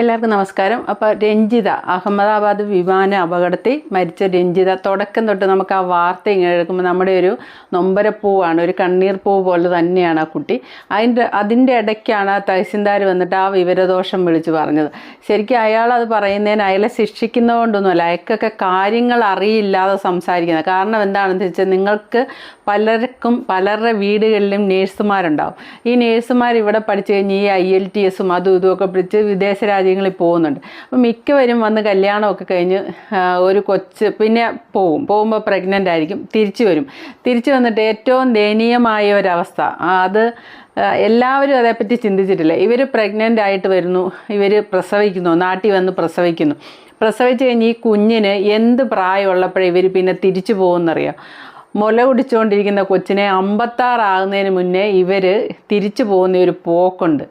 എല്ലാവർക്കും നമസ്കാരം. അപ്പോൾ രഞ്ജിത അഹമ്മദാബാദ് വിമാന അപകടത്തിൽ മരിച്ച രഞ്ജിത തുടക്കം തൊട്ട് നമുക്ക് ആ വാർത്ത ഇങ്ങനെ എടുക്കുമ്പോൾ നമ്മുടെ ഒരു നൊമ്പരപ്പൂവാണ് ഒരു കണ്ണീർ പൂവ് പോലെ തന്നെയാണ് ആ കുട്ടി. അതിന്റെ അതിന്റെ ഇടയ്ക്കാണ് ആ തഹസിൽദാർ വന്നിട്ട് ആ വിവരദോഷം വിളിച്ച് പറഞ്ഞത്. ശരിക്കും അയാൾ അത് പറയുന്നതിന് അയാളെ ശിക്ഷിക്കുന്നതുകൊണ്ടൊന്നുമല്ല അയാൾക്കൊക്കെ കാര്യങ്ങൾ അറിയില്ലാതെ സംസാരിക്കുന്നത്. കാരണം എന്താണെന്ന് വെച്ചാൽ നിങ്ങൾക്ക് പലർക്കും പലരുടെ വീടുകളിലും നേഴ്സുമാരുണ്ടാവും. ഈ നേഴ്സുമാർ ഇവിടെ പഠിച്ചു കഴിഞ്ഞ് ഈ ഐ എൽ ടി എസും അതും ഇതും ഒക്കെ പിടിച്ച് വിദേശ രാജ്യങ്ങളിൽ പോകുന്നുണ്ട്. അപ്പം മിക്കവരും വന്ന് കല്യാണമൊക്കെ കഴിഞ്ഞ് ഒരു കൊച്ച് പിന്നെ പോവും. പോകുമ്പോൾ പ്രഗ്നന്റ് ആയിരിക്കും. തിരിച്ചു വരും. തിരിച്ചു വന്നിട്ട് ഏറ്റവും ദയനീയമായ ഒരവസ്ഥ. അത് എല്ലാവരും അതേപ്പറ്റി ചിന്തിച്ചിട്ടില്ല. ഇവർ പ്രഗ്നന്റ് ആയിട്ട് വരുന്നു. ഇവർ പ്രസവിക്കുന്നു. നാട്ടിൽ വന്ന് പ്രസവിക്കുന്നു. പ്രസവിച്ച് കഴിഞ്ഞ് ഈ കുഞ്ഞിന് എന്ത് പ്രായമുള്ളപ്പോഴേ ഇവർ പിന്നെ തിരിച്ചു പോകുമെന്നറിയാം മുല കുടിച്ചുകൊണ്ടിരിക്കുന്ന കൊച്ചിനെ അമ്പത്താറാകുന്നതിന് മുന്നേ ഇവർ തിരിച്ചു പോകുന്ന ഒരു പോക്കുണ്ട്.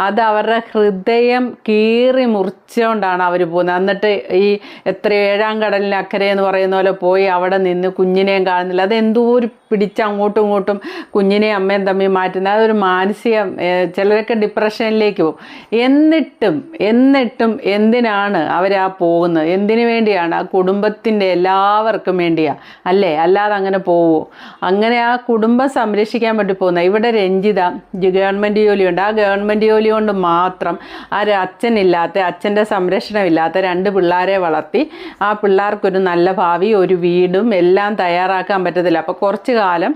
അത് അവരുടെ ഹൃദയം കീറി മുറിച്ചുകൊണ്ടാണ് അവർ പോകുന്നത്. എന്നിട്ട് ഈ എത്ര ഏഴാം കടലിന് അക്കരെ എന്ന് പറയുന്ന പോലെ പോയി അവിടെ നിന്ന് കുഞ്ഞിനെയും കാണുന്നില്ല. അത് എന്തോ ഒരു പിടിച്ച് അങ്ങോട്ടും ഇങ്ങോട്ടും കുഞ്ഞിനെയും അമ്മയും തമ്മിൽ മാറ്റുന്നത്. അതൊരു മാനസിക ചിലരൊക്കെ ഡിപ്രഷനിലേക്ക് പോകും. എന്നിട്ടും എന്നിട്ടും എന്തിനാണ് അവരാ പോകുന്നത്? എന്തിനു വേണ്ടിയാണ്? ആ കുടുംബത്തിന്റെ എല്ലാവർക്കും വേണ്ടിയാണ് അല്ലേ? അല്ലാതെ അങ്ങനെ പോവോ. അങ്ങനെ ആ കുടുംബം സംരക്ഷിക്കാൻ വേണ്ടി പോകുന്ന ഇവിടെ രഞ്ജിത ഗവൺമെന്റ് ജോലിയുണ്ട്. ആ ഗവൺമെന്റ് ജോലി കൊണ്ട് മാത്രം ആ ഒരു അച്ഛനില്ലാത്ത അച്ഛന്റെ സംരക്ഷണമില്ലാത്ത രണ്ട് പിള്ളേരെ വളർത്തി ആ പിള്ളേർക്കൊരു നല്ല ഭാവി ഒരു വീടും എല്ലാം തയ്യാറാക്കാൻ പറ്റത്തില്ല. അപ്പോൾ കുറച്ച് കാലം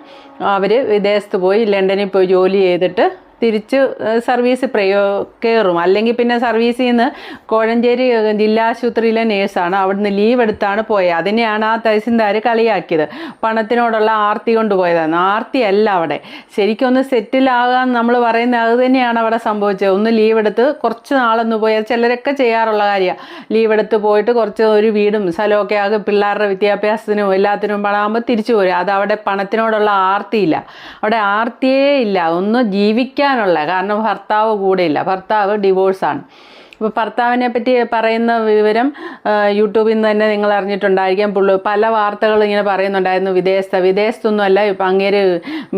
അവർ വിദേശത്ത് പോയി ലണ്ടനിൽ പോയി ജോലി ചെയ്തിട്ട് തിരിച്ച് സർവീസ് പ്രയോ കയറും അല്ലെങ്കിൽ പിന്നെ സർവീസിൽ നിന്ന് കോഴഞ്ചേരി ജില്ലാ ആശുപത്രിയിലെ നേഴ്സാണ് അവിടുന്ന് ലീവ് എടുത്താണ് പോയത്. അതിനെയാണ് ആ തഹസിൽദാർ കളിയാക്കിയത്. പണത്തിനോടുള്ള ആർത്തി കൊണ്ടുപോയതാണ്. ആർത്തി അല്ല അവിടെ. ശരിക്കും ഒന്ന് സെറ്റിലാകാൻ നമ്മൾ പറയുന്ന അത് തന്നെയാണ് അവിടെ സംഭവിച്ചത്. ഒന്ന് ലീവ് എടുത്ത് കുറച്ച് നാളൊന്ന് പോയി. അത് ചിലരൊക്കെ ചെയ്യാറുള്ള കാര്യമാണ് ലീവ് എടുത്ത് പോയിട്ട് കുറച്ച് ഒരു വീടും സ്ഥലമൊക്കെ ആകെ പിള്ളേരുടെ വിദ്യാഭ്യാസത്തിനും എല്ലാത്തിനും പണമാകുമ്പോൾ തിരിച്ചു പോരും. അത് അവിടെ പണത്തിനോടുള്ള ആർത്തിയില്ല. അവിടെ ആർത്തിയേ ഇല്ല. ഒന്ന് ജീവിക്കാനുള്ള കാരണം ഭർത്താവ് കൂടെയില്ല. ഭർത്താവ് ഡിവോഴ്സാണ് ഇപ്പോൾ ഭർത്താവിനെ പറ്റി പറയുന്ന വിവരം യൂട്യൂബിൽ നിന്ന് തന്നെ നിങ്ങൾ അറിഞ്ഞിട്ടുണ്ടായിരിക്കാം. പുള്ളി പല വാർത്തകൾ ഇങ്ങനെ പറയുന്നുണ്ടായിരുന്നു. വിദേശത്ത് വിദേശത്തൊന്നുമല്ല ഇപ്പം അങ്ങേര്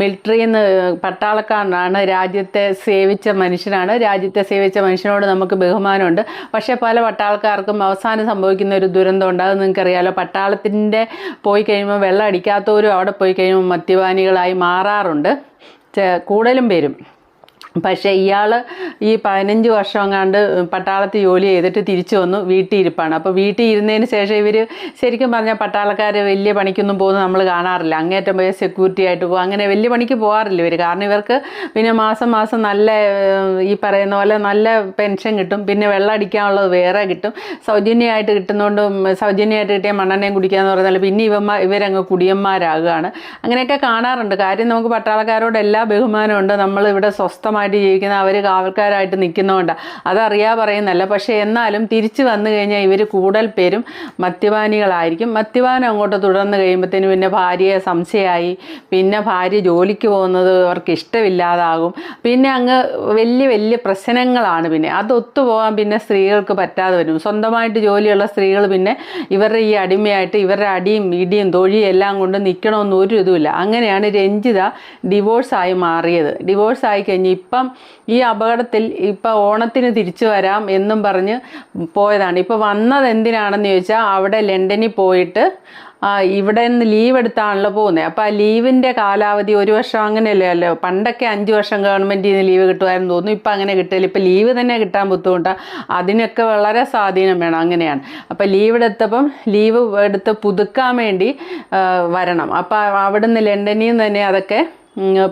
മിലിറ്ററിയിൽ നിന്ന് പട്ടാളക്കാരനാണ് രാജ്യത്തെ സേവിച്ച മനുഷ്യനാണ്. രാജ്യത്തെ സേവിച്ച മനുഷ്യനോട് നമുക്ക് ബഹുമാനമുണ്ട്. പക്ഷേ പല പട്ടാളക്കാർക്കും അവസാനം സംഭവിക്കുന്ന ഒരു ദുരന്തമുണ്ട്. അത് നിങ്ങൾക്കറിയാലോ. പട്ടാളത്തിന്റെ പോയി കഴിയുമ്പോൾ വെള്ളം അടിക്കാത്തവരും അവിടെ പോയി കഴിയുമ്പോൾ മദ്യപാനികളായി മാറാറുണ്ട്. കൂടുതലും പേരും. പക്ഷേ ഇയാൾ ഈ പതിനഞ്ച് വർഷം എങ്ങാണ്ട് പട്ടാളത്തിൽ ജോലി ചെയ്തിട്ട് തിരിച്ചു വന്നു വീട്ടിൽ ഇരിപ്പാണ് അപ്പോൾ വീട്ടിൽ ഇരുന്നതിന് ശേഷം ഇവർ ശരിക്കും പറഞ്ഞാൽ പട്ടാളക്കാർ വലിയ പണിക്കൊന്നും പോകുന്നത് നമ്മൾ കാണാറില്ല. അങ്ങേറ്റം പോയ സെക്യൂരിറ്റി ആയിട്ട് പോകും. അങ്ങനെ വലിയ പണിക്ക് പോകാറില്ല ഇവർ കാരണം ഇവർക്ക് പിന്നെ മാസം മാസം നല്ല ഈ പറയുന്ന പോലെ നല്ല പെൻഷൻ കിട്ടും. പിന്നെ വെള്ളം അടിക്കാനുള്ളത് വേറെ കിട്ടും. സൗജന്യമായിട്ട് കിട്ടുന്നതുകൊണ്ട് സൗജന്യമായിട്ട് കിട്ടിയ മണ്ണെണ്ണയും കുടിക്കാന്ന് പറഞ്ഞാൽ പിന്നെ ഇവന്മാർ ഇവരങ്ങ് കുടിയന്മാരാകുകയാണ്. അങ്ങനെയൊക്കെ കാണാറുണ്ട്. കാര്യം നമുക്ക് പട്ടാളക്കാരോട് എല്ലാ ബഹുമാനമുണ്ട് നമ്മൾ ഇവിടെ സ്വസ്ഥമായിട്ട് ജീവിക്കുന്ന അവർ കാവൽക്കാരായിട്ട് നിൽക്കുന്നതുകൊണ്ടാണ് അതറിയാ പറയുന്നല്ല പക്ഷേ എന്നാലും തിരിച്ചു വന്നു കഴിഞ്ഞാൽ ഇവർ കൂടുതൽ പേരും മദ്യപാനികളായിരിക്കും. മദ്യപാനം അങ്ങോട്ട് തുടർന്ന് കഴിയുമ്പോഴത്തേനും പിന്നെ ഭാര്യയെ സംശയമായി പിന്നെ ഭാര്യ ജോലിക്ക് പോകുന്നത് അവർക്ക് ഇഷ്ടമില്ലാതാകും. പിന്നെ അങ്ങ് വലിയ വലിയ പ്രശ്നങ്ങളാണ് പിന്നെ. അത് പോകാൻ പിന്നെ സ്ത്രീകൾക്ക് പറ്റാതെ വരും. സ്വന്തമായിട്ട് ജോലിയുള്ള സ്ത്രീകൾ പിന്നെ ഇവരുടെ ഈ അടിമയായിട്ട് ഇവരുടെ അടിയും ഇടിയും തൊഴിയും എല്ലാം കൊണ്ട് നിൽക്കണമെന്ന് ഒരു ഇതുമില്ല. അങ്ങനെയാണ് രഞ്ജിത ഡിവോഴ്സായി മാറിയത്. ഡിവോഴ്സായി കഴിഞ്ഞ് ഇപ്പം ഈ അപകടത്തിൽ ഇപ്പം ഓണത്തിന് തിരിച്ചു വരാം എന്നും പറഞ്ഞ് പോയതാണ്. ഇപ്പോൾ വന്നത് എന്തിനാണെന്ന് ചോദിച്ചാൽ അവിടെ ലണ്ടനിൽ പോയിട്ട് ഇവിടെ നിന്ന് ലീവ് എടുത്താണല്ലോ പോകുന്നത് അപ്പോൾ ആ ലീവിന്റെ കാലാവധി ഒരു വർഷം അങ്ങനെയല്ലേ? അല്ലോ പണ്ടൊക്കെ അഞ്ച് വർഷം ഗവൺമെന്റിൽ നിന്ന് ലീവ് കിട്ടുമായിരുന്നു തോന്നുന്നു. ഇപ്പം അങ്ങനെ കിട്ടില്ല. ഇപ്പം ലീവ് തന്നെ കിട്ടാൻ ബുദ്ധിമുട്ടാണ് അതിനൊക്കെ വളരെ സ്വാധീനം വേണം. അങ്ങനെയാണ്. അപ്പോൾ ലീവ് എടുത്തപ്പം ലീവ് എടുത്ത് പുതുക്കാൻ വേണ്ടി വരണം. അപ്പോൾ അവിടുന്ന് ലണ്ടനിൽ നിന്ന് തന്നെ അതൊക്കെ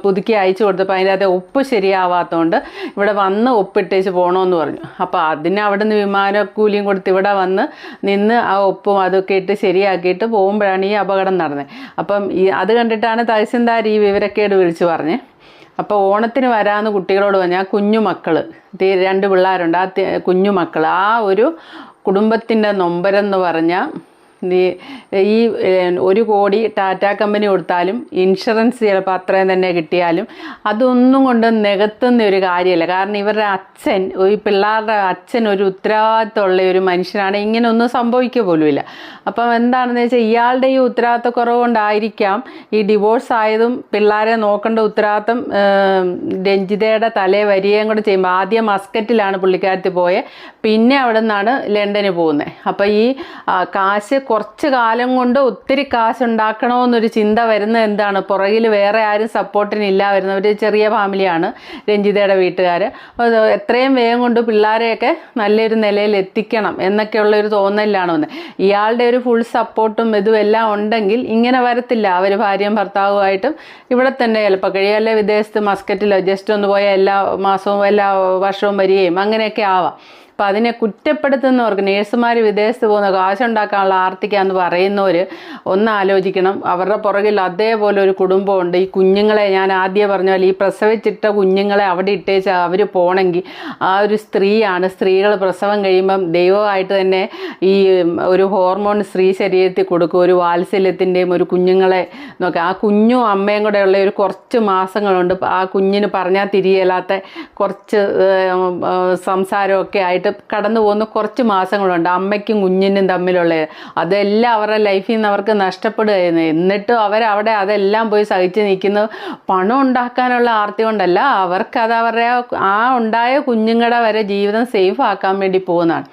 പുതുക്കി അയച്ചു കൊടുത്തപ്പോൾ അതിന്റെ അകത്തെ ഒപ്പ് ശരിയാവാത്തതുകൊണ്ട് ഇവിടെ വന്ന് ഒപ്പിട്ടേച്ച് പോകണമെന്ന് പറഞ്ഞു. അപ്പോൾ അതിന് അവിടെ നിന്ന് വിമാനക്കൂലിയും കൊടുത്ത് ഇവിടെ വന്ന് നിന്ന് ആ ഉപ്പും അതൊക്കെ ഇട്ട് ശരിയാക്കിയിട്ട് പോകുമ്പോഴാണ് ഈ അപകടം നടന്നത് അപ്പം ഈ അത് കണ്ടിട്ടാണ് തഹസിൽദാർ ഈ വിവരക്കേട് വിളിച്ച് പറഞ്ഞത് അപ്പോൾ ഓണത്തിന് വരാമെന്ന് കുട്ടികളോട് പറഞ്ഞാൽ കുഞ്ഞുമക്കൾ കുഞ്ഞു മക്കൾ രണ്ട് പിള്ളേരുണ്ട് ആ കുഞ്ഞുമക്കൾ കുഞ്ഞു മക്കൾ ആ ഒരു കുടുംബത്തിന്റെ നൊമ്പരെന്ന് പറഞ്ഞാൽ ഈ ഒരു കോടി ടാറ്റ കമ്പനി കൊടുത്താലും ഇൻഷുറൻസ് ചിലപ്പോൾ അത്രയും തന്നെ കിട്ടിയാലും അതൊന്നും കൊണ്ട് നികത്തുന്ന ഒരു കാര്യമല്ല കാരണം ഇവരുടെ അച്ഛൻ ഈ പിള്ളേരുടെ അച്ഛൻ ഒരു ഉത്തരവാദിത്തമുള്ള ഒരു മനുഷ്യനാണ്. ഇങ്ങനെ ഒന്നും സംഭവിക്കുക പോലുമില്ല. അപ്പം എന്താണെന്ന് വെച്ചാൽ ഇയാളുടെ ഈ ഉത്തരവാദിത്തക്കുറവ് കൊണ്ടായിരിക്കാം ഈ ഡിവോഴ്സ് ആയതും പിള്ളേരെ നോക്കേണ്ട ഉത്തരവാദിത്തം രഞ്ജിതയുടെ തലേ വരികയും കൂടെ ചെയ്യുമ്പോൾ ആദ്യം മസ്കറ്റിലാണ് പുള്ളിക്കാരത്തി പോയത് പിന്നെ അവിടെ നിന്നാണ് ലണ്ടന് പോകുന്നത് അപ്പോൾ ഈ കാശ് കുറച്ച് കാലം കൊണ്ട് ഒത്തിരി കാശ് ഉണ്ടാക്കണമെന്നൊരു ചിന്ത വരുന്ന എന്താണ്? പുറകിൽ വേറെ ആരും സപ്പോർട്ടിനില്ല വരുന്ന ഒരു ചെറിയ ഫാമിലിയാണ് രഞ്ജിതയുടെ വീട്ടുകാർ എത്രയും വേഗം കൊണ്ട് പിള്ളേരെയൊക്കെ നല്ലൊരു നിലയിൽ എത്തിക്കണം എന്നൊക്കെയുള്ള ഒരു തോന്നലിലാണ് വന്നത് ഇയാളുടെ ഒരു ഫുൾ സപ്പോർട്ടും ഇതും എല്ലാം ഉണ്ടെങ്കിൽ ഇങ്ങനെ വരത്തില്ല. അവർ ഭാര്യയും ഭർത്താവുമായിട്ടും ഇവിടെ തന്നെ ചിലപ്പോൾ കഴിയല്ലേ വിദേശത്ത് മസ്കറ്റിലോ ജസ്റ്റ് ഒന്ന് പോയാൽ എല്ലാ മാസവും എല്ലാ വർഷവും വരികയും അങ്ങനെയൊക്കെ ആവാം. അപ്പം അതിനെ കുറ്റപ്പെടുത്തുന്നവർക്ക് നേഴ്സുമാർ വിദേശത്ത് പോകുന്ന കാശുണ്ടാക്കാനുള്ള ആർത്തിക്കാന്ന് പറയുന്നവർ ഒന്ന് ആലോചിക്കണം അവരുടെ പുറകിൽ അതേപോലെ ഒരു കുടുംബമുണ്ട്. ഈ കുഞ്ഞുങ്ങളെ ഞാൻ ആദ്യം പറഞ്ഞ പോലെ ഈ പ്രസവിച്ചിട്ട കുഞ്ഞുങ്ങളെ അവിടെ ഇട്ടേച്ച് അവർ പോണെങ്കിൽ ആ ഒരു സ്ത്രീയാണ്. സ്ത്രീകൾ പ്രസവം കഴിയുമ്പം ദൈവമായിട്ട് തന്നെ ഈ ഒരു ഹോർമോൺ സ്ത്രീ ശരീരത്തിൽ കൊടുക്കും. ഒരു വാത്സല്യത്തിന്റെയും ഒരു കുഞ്ഞുങ്ങളെ നോക്കി. ആ കുഞ്ഞും അമ്മയും കൂടെ ഉള്ള ഒരു കുറച്ച് മാസങ്ങളുണ്ട്. ആ കുഞ്ഞിന് പറഞ്ഞാൽ തിരിയലാത്ത കുറച്ച് സംസാരമൊക്കെ ആയിട്ട് കടന്നു പോകുന്ന കുറച്ച് മാസങ്ങളുണ്ട്. അമ്മയ്ക്കും കുഞ്ഞിനും തമ്മിലുള്ള അതെല്ലാം അവരുടെ ലൈഫിൽ നിന്ന് അവർക്ക് നഷ്ടപ്പെടുകയായിരുന്നു. എന്നിട്ടും അവരവിടെ അതെല്ലാം പോയി സഹിച്ച് നിൽക്കുന്നു. പണം ഉണ്ടാക്കാനുള്ള ആർത്തി കൊണ്ടല്ല അവർക്കത് അവരുടെ ആ ഉണ്ടായ കുഞ്ഞുങ്ങളുടെ വരെ ജീവിതം സേഫ് ആക്കാൻ വേണ്ടി പോകുന്നതാണ്.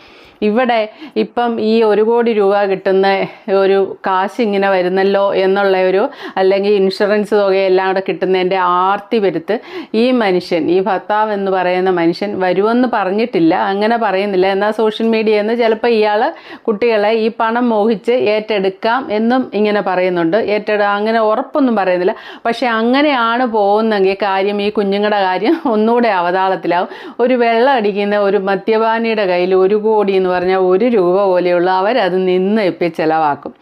ഇവിടെ ഇപ്പം ഈ ഒരു കോടി രൂപ കിട്ടുന്ന ഒരു കാശ് ഇങ്ങനെ വരുന്നല്ലോ എന്നുള്ള ഒരു അല്ലെങ്കിൽ ഇൻഷുറൻസ് തുകയെല്ലാം കൂടെ കിട്ടുന്നതിന്റെ ആർത്തി വരുത്ത് ഈ മനുഷ്യൻ ഈ ഭർത്താവ് എന്ന് പറയുന്ന മനുഷ്യൻ വരുമെന്ന് പറഞ്ഞിട്ടില്ല അങ്ങനെ പറയുന്നില്ല. എന്നാൽ സോഷ്യൽ മീഡിയ എന്ന് ചിലപ്പോൾ ഇയാൾ കുട്ടികളെ ഈ പണം മോഹിച്ച് ഏറ്റെടുക്കാം എന്നും ഇങ്ങനെ പറയുന്നുണ്ട്. ഏറ്റെടു അങ്ങനെ ഉറപ്പൊന്നും പറയുന്നില്ല. പക്ഷെ അങ്ങനെയാണ് പോകുന്നെങ്കിൽ കാര്യം ഈ കുഞ്ഞുങ്ങളുടെ കാര്യം ഒന്നുകൂടെ അവതാളത്തിലാവും. ഒരു വെള്ളം അടിക്കുന്ന ഒരു മദ്യപാനിയുടെ കയ്യിൽ ഒരു കോടി എന്ന് പറഞ്ഞാൽ ഒരു രൂപ പോലെയുള്ള അവരത് നിന്ന് ഇപ്പം ചിലവാക്കും.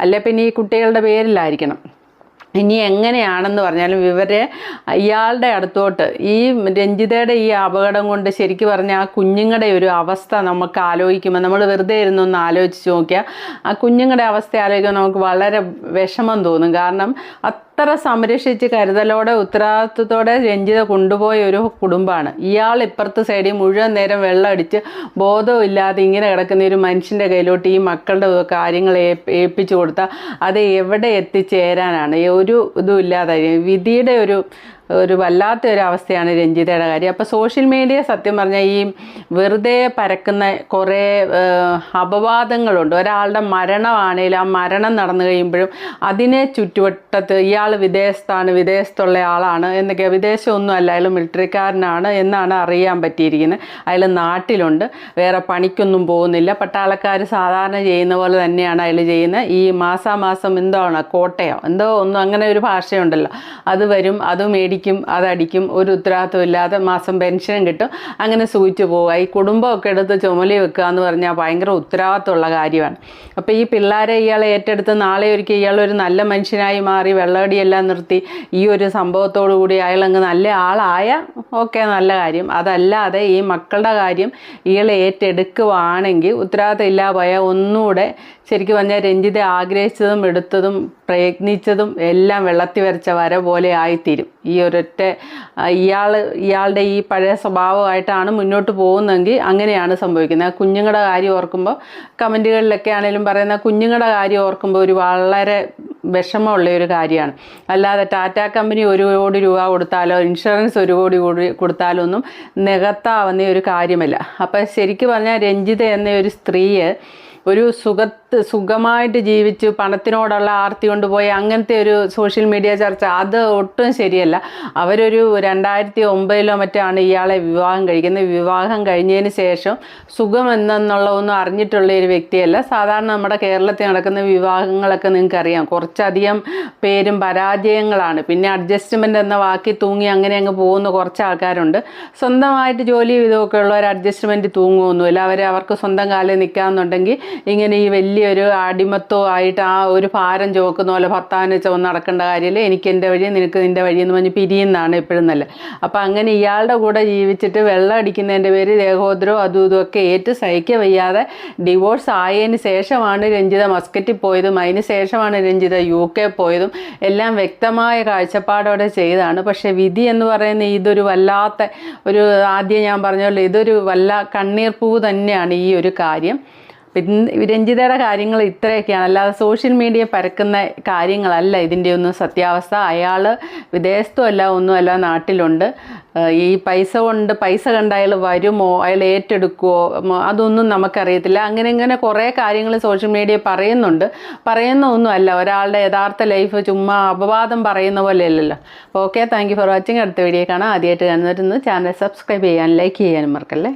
അല്ലെ പിന്നെ ഈ കുട്ടികളുടെ പേരിലായിരിക്കണം. ഇനി എങ്ങനെയാണെന്ന് പറഞ്ഞാലും ഇവരെ ഇയാളുടെ അടുത്തോട്ട് ഈ രഞ്ജിതയുടെ ഈ അപകടം കൊണ്ട് ശരിക്കും പറഞ്ഞാൽ ആ കുഞ്ഞുങ്ങളുടെ ഒരു അവസ്ഥ നമുക്ക് ആലോചിക്കുമ്പോൾ നമ്മൾ വെറുതെ ഇരുന്നൊന്ന് ആലോചിച്ച് നോക്കിയാൽ ആ കുഞ്ഞുങ്ങളുടെ അവസ്ഥ ആലോചിക്കുമ്പോൾ നമുക്ക് വളരെ വിഷമം തോന്നും. കാരണം അത്ര സംരക്ഷിച്ച് കരുതലോടെ ഉത്തരവാദിത്വത്തോടെ രഞ്ജിത കൊണ്ടുപോയ ഒരു കുടുംബമാണ്. ഇയാൾ ഇപ്പുറത്തെ സൈഡിൽ മുഴുവൻ നേരം വെള്ളം അടിച്ച് ബോധമില്ലാതെ ഇങ്ങനെ കിടക്കുന്ന ഒരു മനുഷ്യന്റെ കയ്യിലോട്ട് ഈ മക്കളുടെ കാര്യങ്ങൾ ഏൽപ്പിച്ചു കൊടുത്താൽ അത് എവിടെ എത്തിച്ചേരാനാണ്? ഒരു ഇതും ഇല്ലാതെ വിധിയുടെ ഒരു ഒരു വല്ലാത്ത ഒരു അവസ്ഥയാണ് രഞ്ജിതയുടെ കാര്യം. അപ്പോൾ സോഷ്യൽ മീഡിയ സത്യം പറഞ്ഞാൽ ഈ വെറുതെ പരക്കുന്ന കുറേ അപവാദങ്ങളുണ്ട്. ഒരാളുടെ മരണമാണെങ്കിലും ആ മരണം നടന്നു കഴിയുമ്പോഴും അതിനെ ചുറ്റുവട്ടത്ത് ഇയാൾ വിദേശത്താണ് വിദേശത്തുള്ള ആളാണ് എന്നൊക്കെ വിദേശമൊന്നും അല്ല അയാൾ മിലിറ്ററിക്കാരനാണ് എന്നാണ് അറിയാൻ പറ്റിയിരിക്കുന്നത്. അയാൾ നാട്ടിലുണ്ട് വേറെ പണിക്കൊന്നും പോകുന്നില്ല. പട്ടാളക്കാർ സാധാരണ ചെയ്യുന്ന പോലെ തന്നെയാണ് അയാൾ ചെയ്യുന്നത്. ഈ മാസാമാസം എന്തോ ആണ് കോട്ടയോ എന്തോ ഒന്നും അങ്ങനെ ഒരു ഭാഷയുണ്ടല്ലോ. അത് വരും അത് മേടിക്കും. അതടിക്കും ഒരു ഉത്തരവാദിത്വം ഇല്ലാതെ മാസം പെൻഷനും കിട്ടും. അങ്ങനെ സൂചിച്ചു പോവുക. ഈ കുടുംബമൊക്കെ എടുത്ത് ചുമലി വെക്കുക എന്ന് പറഞ്ഞാൽ ഭയങ്കര ഉത്തരവാദിത്തമുള്ള കാര്യമാണ്. അപ്പോൾ ഈ പിള്ളേരെ ഇയാൾ ഏറ്റെടുത്ത് നാളെ ഒരിക്കൽ ഇയാൾ ഒരു നല്ല മനുഷ്യനായി മാറി വെള്ളമടിയെല്ലാം നിർത്തി ഈ ഒരു സംഭവത്തോടു കൂടി അയാളങ്ങ് നല്ല ആളായ ഓക്കെ നല്ല കാര്യം. അതല്ലാതെ ഈ മക്കളുടെ കാര്യം ഇയാൾ ഏറ്റെടുക്കുവാണെങ്കിൽ ഉത്തരവാദിത്തം ഇല്ലാതെ പോയാൽ ഒന്നുകൂടെ ശരിക്കും പറഞ്ഞാൽ രഞ്ജിത ആഗ്രഹിച്ചതും എടുത്തതും പ്രയത്നിച്ചതും എല്ലാം വെള്ളത്തി വരച്ച വര പോലെ ആയിത്തീരും. ഈ ഒരൊറ്റ ഇയാൾ ഇയാളുടെ ഈ പഴയ സ്വഭാവമായിട്ടാണ് മുന്നോട്ട് പോകുന്നതെങ്കിൽ അങ്ങനെയാണ് സംഭവിക്കുന്നത്. കുഞ്ഞുങ്ങളുടെ കാര്യം ഓർക്കുമ്പോൾ കമന്റുകളിലൊക്കെ ആണെങ്കിലും പറയുന്ന കുഞ്ഞുങ്ങളുടെ കാര്യം ഓർക്കുമ്പോൾ ഒരു വളരെ വിഷമമുള്ള ഒരു കാര്യമാണ്. അല്ലാതെ ടാറ്റ കമ്പനി ഒരു കോടി രൂപ കൊടുത്താലോ ഇൻഷുറൻസ് ഒരു കോടി കൂടി കൊടുത്താലോ ഒന്നും നികത്താവുന്ന ഒരു കാര്യമല്ല. അപ്പോൾ ശരിക്കും പറഞ്ഞാൽ രഞ്ജിത എന്ന ഒരു സ്ത്രീയെ ഒരു സുഖത്ത് സുഖമായിട്ട് ജീവിച്ച് പണത്തിനോടുള്ള ആർത്തി കൊണ്ടുപോയി അങ്ങനത്തെ ഒരു സോഷ്യൽ മീഡിയ ചർച്ച അത് ഒട്ടും ശരിയല്ല. അവരൊരു രണ്ടായിരത്തി ഒമ്പതിലോ മറ്റാണ് ഇയാളെ വിവാഹം കഴിക്കുന്നത്. വിവാഹം കഴിഞ്ഞതിന് ശേഷം സുഖം ഒന്നും അറിഞ്ഞിട്ടുള്ള ഒരു വ്യക്തിയല്ല. സാധാരണ നമ്മുടെ കേരളത്തിൽ നടക്കുന്ന വിവാഹങ്ങളൊക്കെ നിങ്ങൾക്കറിയാം. കുറച്ചധികം പേരും പരാജയങ്ങളാണ്. പിന്നെ അഡ്ജസ്റ്റ്മെന്റ് എന്ന വാക്കി തൂങ്ങി അങ്ങനെ അങ്ങ് പോകുന്ന കുറച്ച് ആൾക്കാരുണ്ട്. സ്വന്തമായിട്ട് ജോലി ഇതൊക്കെ ഉള്ളവർ അഡ്ജസ്റ്റ്മെന്റ് തൂങ്ങുമൊന്നുമില്ല അവർ അവർക്ക് സ്വന്തം കാലിൽ നിൽക്കാമെന്നുണ്ടെങ്കിൽ ഇങ്ങനെ ഈ വലിയൊരു അടിമത്തോ ആയിട്ട് ആ ഒരു ഭാരം ചുമക്കുന്ന പോലെ ഭർത്താവിനെ ചുവന്ന് നടക്കേണ്ട കാര്യമില്ല. എനിക്ക് എന്റെ വഴി നിനക്ക് നിന്റെ വഴി എന്ന് പറഞ്ഞ് പിരിയുന്നതാണ് എപ്പോഴും നല്ല അപ്പം അങ്ങനെ ഇയാളുടെ കൂടെ ജീവിച്ചിട്ട് വെള്ളം അടിക്കുന്നതിന്റെ പേര് ദേഹോദ്രോ അതും ഇതും ഒക്കെ ഏറ്റ് സഹിക്ക വയ്യാതെ ഡിവോഴ്സ് ആയതിന് ശേഷമാണ് രഞ്ജിത മസ്കറ്റിൽ പോയതും അതിന് ശേഷമാണ് രഞ്ജിത യു കെ പോയതും എല്ലാം വ്യക്തമായ കാഴ്ചപ്പാടോടെ ചെയ്താണ് പക്ഷേ വിധി എന്ന് പറയുന്ന ഇതൊരു വല്ലാത്ത ഒരു ആദ്യം ഞാൻ പറഞ്ഞല്ലോ ഇതൊരു വല്ല കണ്ണീർ തന്നെയാണ് ഈ ഒരു കാര്യം. പിന്നെ രഞ്ജിതയുടെ കാര്യങ്ങൾ ഇത്രയൊക്കെയാണ്. അല്ലാതെ സോഷ്യൽ മീഡിയ പരക്കുന്ന കാര്യങ്ങളല്ല ഇതിന്റെ ഒന്നും സത്യാവസ്ഥ. അയാൾ വിദേശത്തുമല്ല ഒന്നുമല്ല നാട്ടിലുണ്ട്. ഈ പൈസ കൊണ്ട് പൈസ കണ്ട അയാൾ വരുമോ? അയാൾ ഏറ്റെടുക്കുമോ അതൊന്നും നമുക്കറിയത്തില്ല. അങ്ങനെ ഇങ്ങനെ കുറേ കാര്യങ്ങൾ സോഷ്യൽ മീഡിയ പറയുന്നുണ്ട്. പറയുന്ന ഒന്നുമല്ല ഒരാളുടെ യഥാർത്ഥ ലൈഫ് ചുമ്മാ അപവാദം പറയുന്ന പോലെ അല്ലല്ലോ. അപ്പോൾ okay thank you for watching അടുത്ത വീഡിയോ കാണാം. ആദ്യമായിട്ട് കാണുന്നവരുന്ന് ചാനൽ സബ്സ്ക്രൈബ് ചെയ്യാൻ ലൈക്ക് ചെയ്യാനും മറക്കല്ലേ?